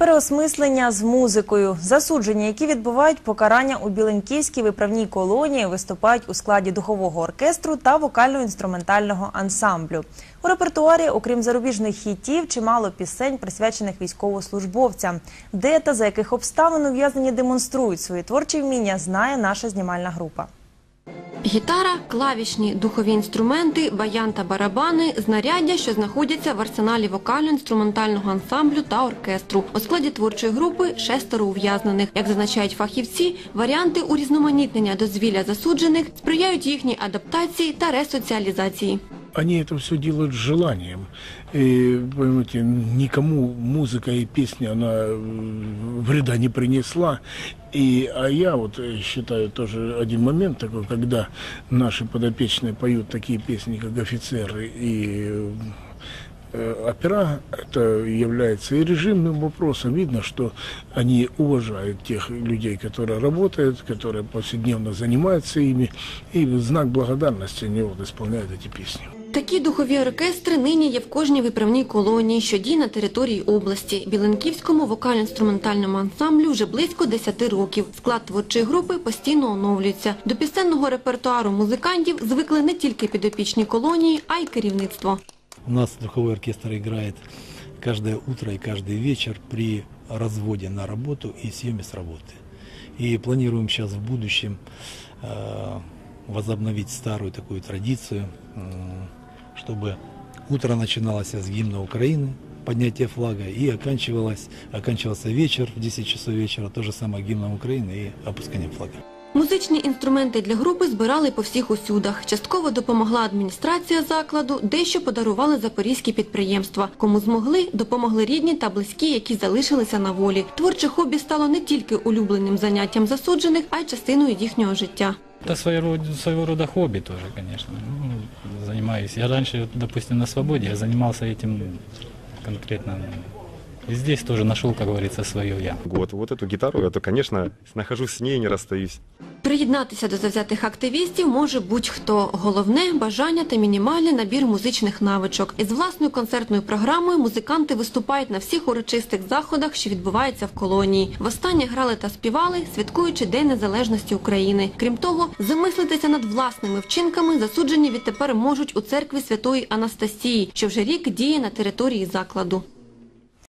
Переосмислення з музикою. Засуджені, які відбувають покарання у Біленьківській виправній колонії, виступають у складі духового оркестру та вокально-інструментального ансамблю. У репертуарі, окрім зарубіжних хітів, чимало пісень, присвячених військовослужбовцям. Де та за яких обставин ув'язнені демонструють свої творчі вміння, знає наша знімальна група. Гітара, клавішні, духові інструменти, баян та барабани – знаряддя, що знаходяться в арсеналі вокально-інструментального ансамблю та оркестру. У складі творчої групи шестеро ув'язнених. Як зазначають фахівці, варіанти урізноманітнення дозвілля засуджених сприяють їхній адаптації та ресоціалізації. Они это все делают с желанием. И, понимаете, никому музыка и песня, она вреда не принесла. И, а я вот э, считаю тоже один момент такой, когда наши подопечные поют такие песни, как «Офицеры» и э, опера, это является и режимным вопросом. Видно, что они уважают тех людей, которые работают, которые повседневно занимаются ими, и в знак благодарности они вот исполняют эти песни. Такі духові оркестри нині є в кожній виправній колонії, що діє на території області. Біленківському вокально-інструментальному ансамблю вже близько 10 років. Склад творчої групи постійно оновлюється. До пісенного репертуару музикантів звикли не тільки підопічні колонії, а й керівництво. У нас духовой оркестр играет каждое утро и каждый вечер при разводе на работу и съеме с работы. И планируем сейчас в будущем э, возобновить старую такую традицию, э, чтобы утро начиналось с гимна Украины, поднятия флага, и оканчивалось, оканчивался вечер в 10 часов вечера, то же самое гимном Украины и опусканием флага. Музичні інструменти для групи збирали по всіх усюдах. Частково допомогла адміністрація закладу, дещо подарували запорізькі підприємства. Кому змогли, допомогли рідні та близькі, які залишилися на волі. Творче хобі стало не тільки улюбленим заняттям засуджених, а й частиною їхнього життя. Это своего, рода- своего рода хобби тоже, конечно. Ну, занимаюсь. Я раньше, допустим, на свободе, я занимался этим конкретно. И здесь тоже нашел, как говорится, свое я. год. Вот эту гитару, я то, конечно, нахожусь с ней и не расстаюсь. Приєднатися до завзятих активістів може будь-хто. Головне – бажання та мінімальний набір музичних навичок. Із власною концертною програмою музиканти виступають на всіх урочистих заходах, що відбуваються в колонії. Востаннє грали та співали, святкуючи День Незалежності України. Крім того, замислитися над власними вчинками засуджені відтепер можуть у церкві Святої Анастасії, що вже рік діє на території закладу.